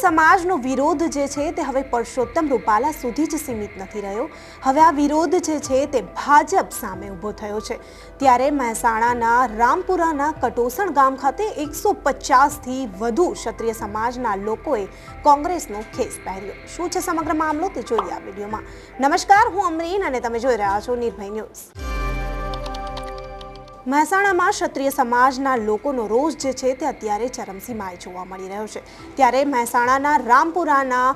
સમાજનો વિરોધ જે છે તે હવે પરસોત્તમ રૂપાલા સુધી જ સીમિત નથી રહ્યો. હવે આ વિરોધ જે છે તે ભાજપ સામે ઊભો થયો છે. ત્યારે મહેસાણાના રામપુરાના કટોસણ ગામ ખાતે એકસો પચાસથી વધુ ક્ષત્રિય સમાજના લોકોએ કોંગ્રેસનો ખેસ પહેર્યો. શું છે સમગ્ર મામલો તે જોઈએ આ વિડીયોમાં. નમસ્કાર, હું અમરીન અને તમે જોઈ રહ્યા છો નિર્ભય ન્યૂઝ. મહેસાણામાં ક્ષત્રિય સમાજના લોકોનો રોષ જે છે તે અત્યારે ચરમસીમાએ જોવા મળી રહ્યો છે. ત્યારે મહેસાણાના રામપુરાના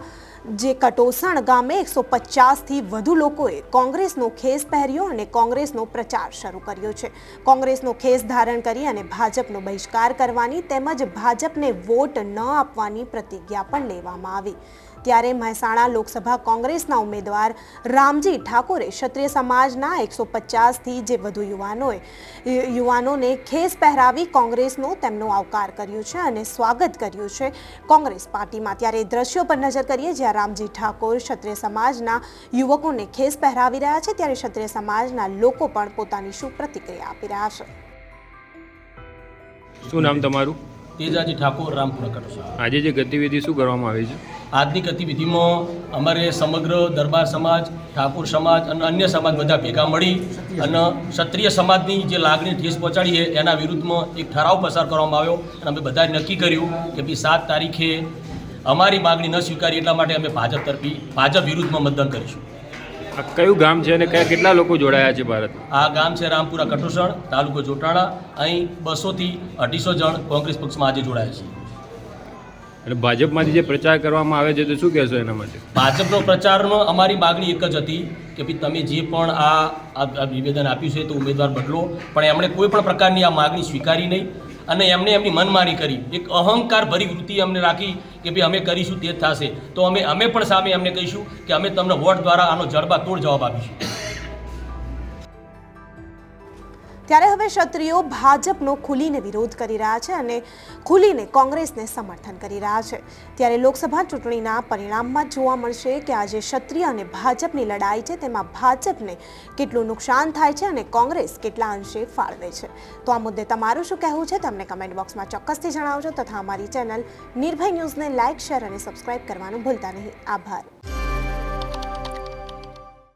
જે કટોસણ ગામે એકસો પચાસથી વધુ લોકોએ કોંગ્રેસનો ખેસ પહેર્યો અને કોંગ્રેસનો પ્રચાર શરૂ કર્યો છે. કોંગ્રેસનો ખેસ ધારણ કરી અને ભાજપનો બહિષ્કાર કરવાની તેમજ ભાજપને વોટ ન આપવાની પ્રતિજ્ઞા પણ લેવામાં આવી. ત્યારે મહેસાણા લોકસભા કોંગ્રેસના ઉમેદવાર રામજી ઠાકોરે ક્ષત્રિય સમાજના એકસો પચાસથી જે વધુ યુવાનોએ, યુવાનોને ખેસ પહેરાવી કોંગ્રેસનો તેમનો આવકાર કર્યો છે અને સ્વાગત કર્યું છે કોંગ્રેસ પાર્ટીમાં. ત્યારે દ્રશ્યો પર નજર કરીએ, જ્યાં રામજી ઠાકોર ક્ષત્રિય સમાજના યુવકોને ખેસ પહેરાવી રહ્યા છે, ત્યારે ક્ષત્રિય સમાજના લોકો પણ પોતાની શું પ્રતિક્રિયા આપી રહ્યા છે? શું નામ તમારું? તેજાજી ઠાકોર રામપુરા કરશું આજે જે ગતિવિધિ શું કરવામાં આવી છે? આજની ગતિવિધિમાં અમારે સમગ્ર દરબાર સમાજ ઠાકોર સમાજ અને અન્ય સમાજ બધા ભેગા મળી અને ક્ષત્રિય સમાજની જે લાગણી ઠેસ પહોંચાડી છે એના વિરુદ્ધમાં એક ઠરાવ પસાર કરવામાં આવ્યો અને અમે બધાએ નક્કી કર્યું કે ભાઈ સાત તારીખે અમારી માગણી ન સ્વીકારી એટલા માટે અમે ભાજપ તરફી ભાજપ વિરુદ્ધમાં મતદાન કરીશું. કયું ગામ છે અને કયા કેટલા લોકો જોડાયા છે ભારત? આ ગામ છે રામપુરા કઠોસણ તાલુકો જોટાણા. અહીં બસોથી અઢીસો જણ કોંગ્રેસ પક્ષમાં આજે જોડાયા છે. અને ભાજપમાંથી જે પ્રચાર કરવામાં આવે છે તો શું કહેશો એના માટે? ભાજપનો પ્રચારનો અમારી માગણી એક જ હતી કે ભાઈ તમે જે પણ આ નિવેદન આપ્યું છે તો ઉમેદવાર બદલો. પણ એમણે કોઈ પણ પ્રકારની આ માગણી સ્વીકારી નહીં. અને એમણે એમની મનમાની કરી. એક અહંકાર ભરી વૃત્તિ અમને રાખી કે ભાઈ અમે કરીશું તે જ થશે. તો અમે અમે પણ સામે એમને કહીશું કે અમે તમને વોટ દ્વારા આનો જડબા તોડ જવાબ આપીશું. ત્યારે હવે ક્ષત્રિયો ભાજપનો ખુલીને વિરોધ કરી રહ્યા છે અને ખુલીને કોંગ્રેસને સમર્થન કરી રહ્યા છે. ત્યારે લોકસભા ચૂંટણીના પરિણામમાં જોવા મળશે કે આજે ક્ષત્રિય અને ભાજપની લડાઈ છે, તેમાં ભાજપને કેટલું નુકસાન થાય છે અને કોંગ્રેસ કેટલા અંશે ફાળવે છે. તો આ મુદ્દે તમારું શું કહેવું છે, તમને કમેન્ટ બોક્સમાં ચોક્કસથી જણાવજો. તથા અમારી ચેનલ નિર્ભય ન્યૂઝને લાઇક, શેર અને સબસ્ક્રાઇબ કરવાનું ભૂલતા નહીં. આભાર.